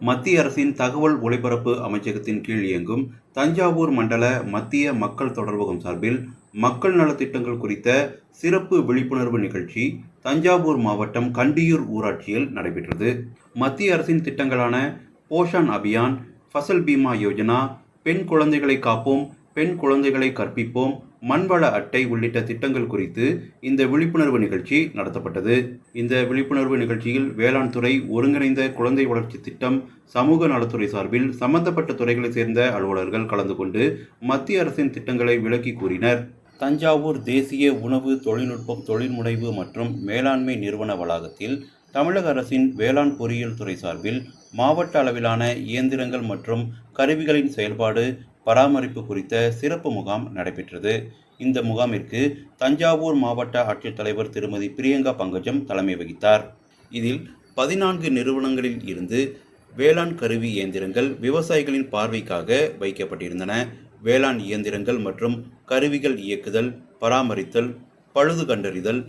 மத்திய அரசின் தகவல் ஒலிபரப்பு அமைச்சகத்தின் கீழ் இயங்கும் தஞ்சாவூர் மண்டல மத்திய மக்கள் தொடர்பகம் சார்பில் மக்கள் நலத்திட்டங்கள் குறித்த சிறப்பு விழிப்புணர்வு நிகழ்ச்சி தஞ்சாவூர் மாவட்டம் கண்டியூர் ஊராட்சியில் நடைபெற்றது. மத்திய அரசின் திட்டங்களான போஷான் அபியான் ஃபசல் பீமா யோஜனா பெண் குழந்தைகளை காப்போம் பெண் குழந்தைகளை கற்பிப்போம் மண்வள அட்டை உள்ளிட்ட திட்டங்கள் குறித்து இந்த விழிப்புணர்வு நிகழ்ச்சி நடத்தப்பட்டது. இந்த விழிப்புணர்வு நிகழ்ச்சியில் வேளாண் துறை ஒருங்கிணைந்த குழந்தை வளர்ச்சி திட்டம் சமூக நலத்துறை சார்பில் சம்பந்தப்பட்ட துறைகளைச் சேர்ந்த அலுவலர்கள் கலந்து கொண்டு மத்திய அரசின் திட்டங்களை விளக்கி கூறினர். தஞ்சாவூர் தேசிய உணவு தொழில்நுட்பம் தொழில்முனைவு மற்றும் மேலாண்மை நிறுவன வளாகத்தில் தமிழக அரசின் வேளாண் பொறியியல் துறை சார்பில் மாவட்ட அளவிலான இயந்திரங்கள் மற்றும் கருவிகளின் செயல்பாடு பராமரிப்பு குறித்த சிறப்பு முகாம் நடைபெற்றது. இந்த முகாமிற்கு தஞ்சாவூர் மாவட்ட ஆட்சித்தலைவர் திருமதி பிரியங்கா பங்கஜம் தலைமை வகித்தார். இதில் பதினான்கு நிறுவனங்களில் இருந்து வேளாண் கருவி இயந்திரங்கள் விவசாயிகளின் பார்வைக்காக வைக்கப்பட்டிருந்தன. வேளாண் இயந்திரங்கள் மற்றும் கருவிகள் இயக்குதல் பராமரித்தல் பழுது கண்டறிதல்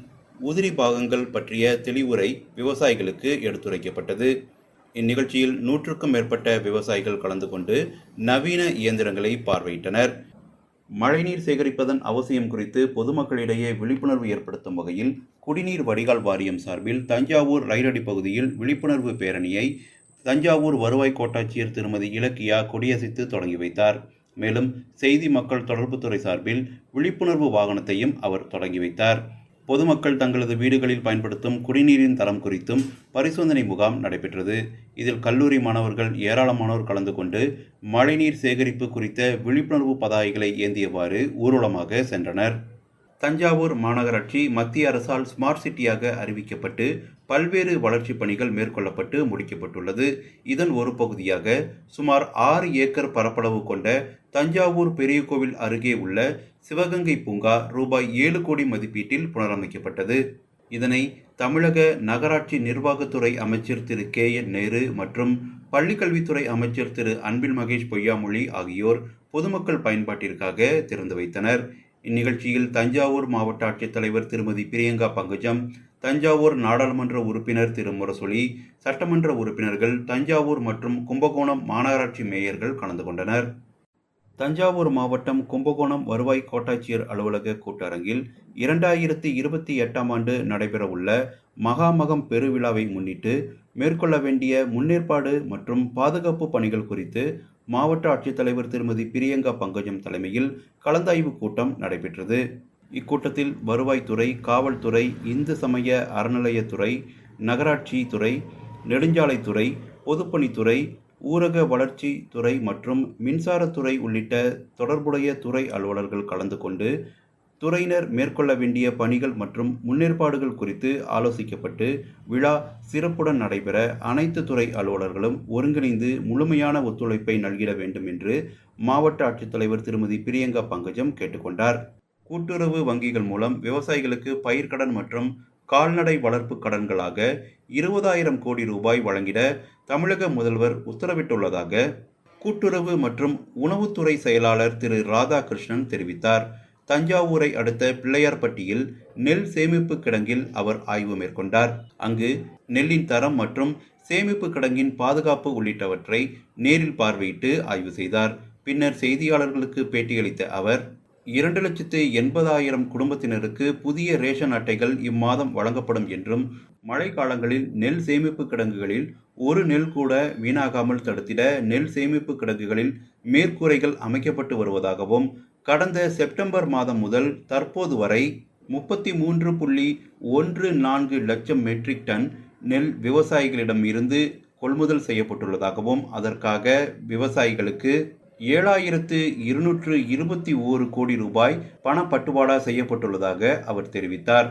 உதிரி பாகங்கள் பற்றிய தெளிவுரை விவசாயிகளுக்கு எடுத்துரைக்கப்பட்டது. இந்நிகழ்ச்சியில் நூற்றுக்கும் மேற்பட்ட விவசாயிகள் கலந்து கொண்டு நவீன இயந்திரங்களை பார்வையிட்டனர். மழைநீர் சேகரிப்பதன் அவசியம் குறித்து பொதுமக்களிடையே விழிப்புணர்வு ஏற்படுத்தும் வகையில் குடிநீர் வடிகால் வாரியம் சார்பில் தஞ்சாவூர் ரயிலடி பகுதியில் விழிப்புணர்வு பேரணியை தஞ்சாவூர் வருவாய் கோட்டாட்சியர் திருமதி இலக்கியா கொடியசைத்து தொடங்கி வைத்தார். மேலும் செய்தி மக்கள் தொடர்புத்துறை சார்பில் விழிப்புணர்வு வாகனத்தையும் அவர் தொடங்கி வைத்தார். பொதுமக்கள் தங்களது வீடுகளில் பயன்படுத்தும் குடிநீரின் தரம் குறித்தும் பரிசோதனை முகாம் நடைபெற்றது. இதில் கல்லூரி மாணவர்கள் ஏராளமானோர் கலந்து கொண்டு மழைநீர் சேகரிப்பு குறித்த விழிப்புணர்வு பதாகைகளை ஏந்தியவாறு ஊர்வலமாக சென்றனர். தஞ்சாவூர் மாநகராட்சி மத்திய அரசால் ஸ்மார்ட் சிட்டியாக அறிவிக்கப்பட்டு பல்வேறு வளர்ச்சிப் பணிகள் மேற்கொள்ளப்பட்டு முடிக்கப்பட்டுள்ளது. இதன் ஒரு பகுதியாக சுமார் ஆறு ஏக்கர் பரப்பளவு கொண்ட தஞ்சாவூர் பெரிய கோவில் அருகே உள்ள சிவகங்கை பூங்கா ரூபாய் ஏழு கோடி மதிப்பீட்டில் புனரமைக்கப்பட்டது. இதனை தமிழக நகராட்சி நிர்வாகத்துறை அமைச்சர் திரு கே என் நேரு மற்றும் பள்ளிக்கல்வித்துறை அமைச்சர் திரு அன்பில் மகேஷ் பொய்யாமொழி ஆகியோர் பொதுமக்கள் பயன்பாட்டிற்காக திறந்து வைத்தனர். இந்நிகழ்ச்சியில் தஞ்சாவூர் மாவட்ட ஆட்சித்தலைவர் திருமதி பிரியங்கா பங்கஜம் தஞ்சாவூர் நாடாளுமன்ற உறுப்பினர் திரு முரசொலி சட்டமன்ற உறுப்பினர்கள் தஞ்சாவூர் மற்றும் கும்பகோணம் மாநகராட்சி மேயர்கள் கலந்து கொண்டனர். தஞ்சாவூர் மாவட்டம் கும்பகோணம் வருவாய் கோட்டாட்சியர் அலுவலக கூட்டரங்கில் இரண்டாயிரத்தி இருபத்தி எட்டாம் ஆண்டு நடைபெறவுள்ள மகாமகம் பெருவிழாவை முன்னிட்டு மேற்கொள்ள வேண்டிய முன்னேற்பாடு மற்றும் பாதுகாப்பு பணிகள் குறித்து மாவட்ட ஆட்சித்தலைவர் திருமதி பிரியங்கா பங்கஜம் தலைமையில் கலந்தாய்வு கூட்டம் நடைபெற்றது. இக்கூட்டத்தில் வருவாய்த்துறை காவல்துறை இந்து சமய அறநிலையத்துறை நகராட்சி துறை நெடுஞ்சாலைத்துறை பொதுப்பணித்துறை ஊரக வளர்ச்சி துறை மற்றும் மின்சாரத்துறை உள்ளிட்ட தொடர்புடைய துறை அலுவலர்கள் கலந்து கொண்டு துறையினர் மேற்கொள்ள வேண்டிய பணிகள் மற்றும் முன்னேற்பாடுகள் குறித்து ஆலோசிக்கப்பட்டு விழா சிறப்புடன் நடைபெற அனைத்து துறை அலுவலர்களும் ஒருங்கிணைந்து முழுமையான ஒத்துழைப்பை நல்கிட வேண்டும் என்று மாவட்ட ஆட்சித்தலைவர் திருமதி பிரியங்கா பங்கஜம் கேட்டுக்கொண்டார். கூட்டுறவு வங்கிகள் மூலம் விவசாயிகளுக்கு பயிர்க்கடன் மற்றும் கால்நடை வளர்ப்பு கடன்களாக இருபதாயிரம் கோடி ரூபாய் வழங்கிட தமிழக முதல்வர் உத்தரவிட்டுள்ளதாக கூட்டுறவு மற்றும் உணவுத்துறை செயலாளர் திரு ராதாகிருஷ்ணன் தெரிவித்தார். தஞ்சாவூரை அடுத்த பிள்ளையார்பட்டியில் நெல் சேமிப்பு கிடங்கில் அவர் ஆய்வு மேற்கொண்டார். அங்கு நெல்லின் தரம் மற்றும் சேமிப்பு கிடங்கின் பாதுகாப்பு உள்ளிட்டவற்றை நேரில் பார்வையிட்டு ஆய்வு செய்தார். பின்னர் செய்தியாளர்களுக்கு பேட்டியளித்த அவர் இரண்டு லட்சத்து எண்பதாயிரம் குடும்பத்தினருக்கு புதிய ரேஷன் அட்டைகள் இம்மாதம் வழங்கப்படும் என்றும் மழை காலங்களில் நெல் சேமிப்பு கிடங்குகளில் ஒரு நெல் கூட வீணாகாமல் தடுத்திட நெல் சேமிப்பு கிடங்குகளில் மேற்கூரைகள் அமைக்கப்பட்டு வருவதாகவும் கடந்த செப்டம்பர் மாதம் முதல் தற்போது வரை முப்பத்தி மூன்று புள்ளி ஒன்று நான்கு லட்சம் மெட்ரிக் டன் நெல் விவசாயிகளிடம் இருந்து கொள்முதல் செய்யப்பட்டுள்ளதாகவும் அதற்காக விவசாயிகளுக்கு ஏழாயிரத்து இருநூற்று இருபத்தி ஓரு கோடி ரூபாய் பணப்பட்டுவாடா செய்யப்பட்டுள்ளதாக அவர் தெரிவித்தார்.